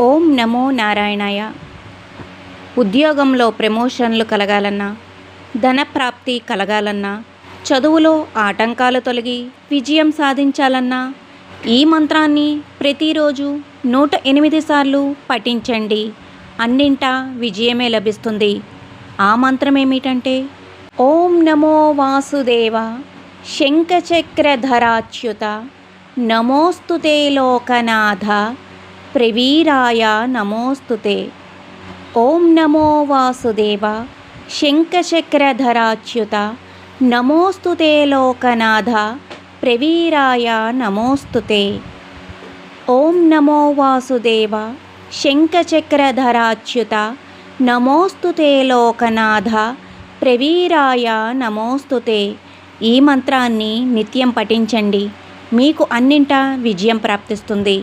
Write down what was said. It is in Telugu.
ఓం నమో నారాయణాయ. ఉద్యోగంలో ప్రమోషన్లు కలగాలన్నా ధనప్రాప్తి కలగాలన్నా చదువులో ఆటంకాలు తొలగి విజయం సాధించాలన్నా ఈ మంత్రాన్ని ప్రతిరోజు నూట ఎనిమిది సార్లు పఠించండి. అన్నింటా విజయమే లభిస్తుంది. ఆ మంత్రం ఏమిటంటే ఓం నమో వాసుదేవ శంఖచక్రధరాచ్యుత. నమోస్తుతే లోకనాథ. ప్రవీరాయ నమోస్తుతే ఓం నమో వాసుదేవ శంఖచక్రధరాచ్యుత నమోస్తుతే లోకనాథ ప్రవీరాయ నమోస్తుతే ఓం నమో వాసుదేవ శంఖచక్రధరాచ్యుత నమోస్తుతే లోకనాథ ప్రవీరాయ నమోస్తుతే ఈ మంత్రాన్ని నిత్యం పఠించండి. మీకు అన్నింటా విజయం ప్రాప్తిస్తుంది.